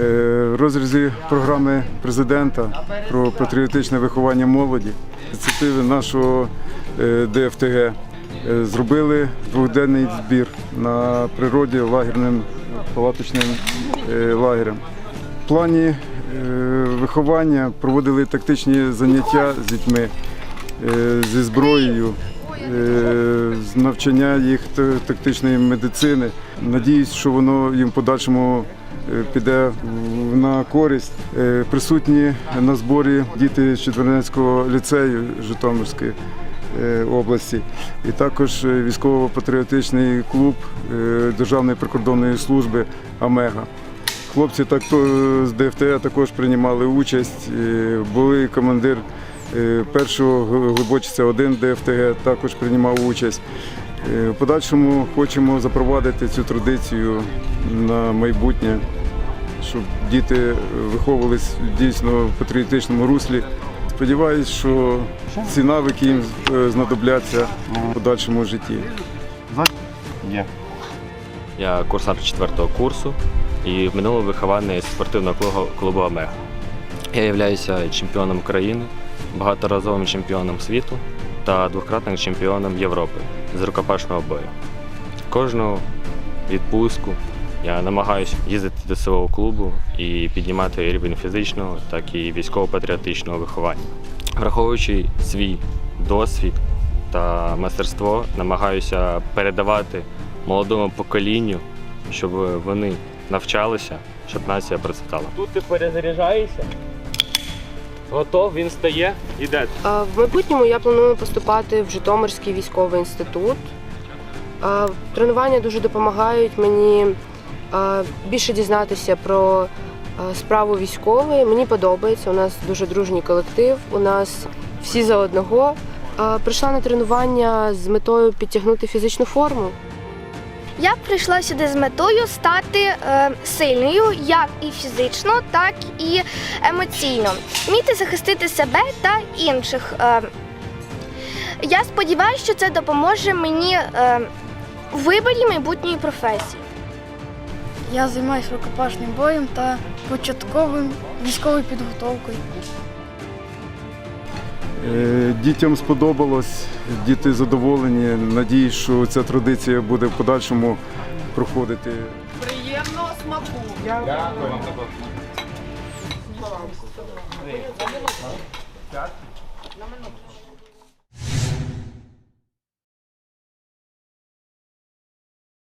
Е, розрізі програми президента про патріотичне виховання молоді ініціативи нашого е, ДФТГ е, зробили двохденний збір на природі лагерним палаточним лагерем. В плані виховання проводили тактичні заняття з дітьми зі зброєю, з навчання їх тактичної медицини. Надіюсь, що воно їм в подальшому е, піде на користь. Е, Присутні на зборі діти з Четвернецького ліцею Житомирської е, області, і також е, військово-патріотичний клуб е, Державної прикордонної служби Омега. Хлопці так з ДФТ також приймали участь. Е, Були командир е, першого глибочиця 1 ДФТГ також приймав участь. Е, В подальшому хочемо запровадити цю традицію на майбутнє, щоб діти виховувались дійсно в патріотичному руслі. Сподіваюсь, що ці навики їм е, знадобляться в подальшому житті. Я курсант четвертого курсу і в минулому вихований спортивного клубу, клубу Омега. Я являюся чемпіоном країни, багаторазовим чемпіоном світу та двократним чемпіоном Європи з рукопашного бою. Кожну відпустку я намагаюся їздити до свого клубу і піднімати рівень фізичного, так і військово-патріотичного виховання. Враховуючи свій досвід та майстерство, намагаюся передавати молодому поколінню, щоб вони навчалися, щоб нація процвітала. Тут ти перезаряджаєшся, готов, він стає, іде. В майбутньому я планую поступати в Житомирський військовий інститут. Тренування дуже допомагають мені більше дізнатися про справу військової. Мені подобається. У нас дуже дружній колектив. У нас всі за одного. Прийшла на тренування з метою підтягнути фізичну форму. Я прийшла сюди з метою стати е, сильною як і фізично, так і емоційно, вміти захистити себе та інших. Е, я сподіваюся, що це допоможе мені е, у виборі майбутньої професії. Я займаюся рукопашним боєм та початковим військовою підготовкою. Е, Дітям сподобалось, діти задоволені. Надіюсь, що ця традиція буде в подальшому проходити. Приємного смаку. Дякую.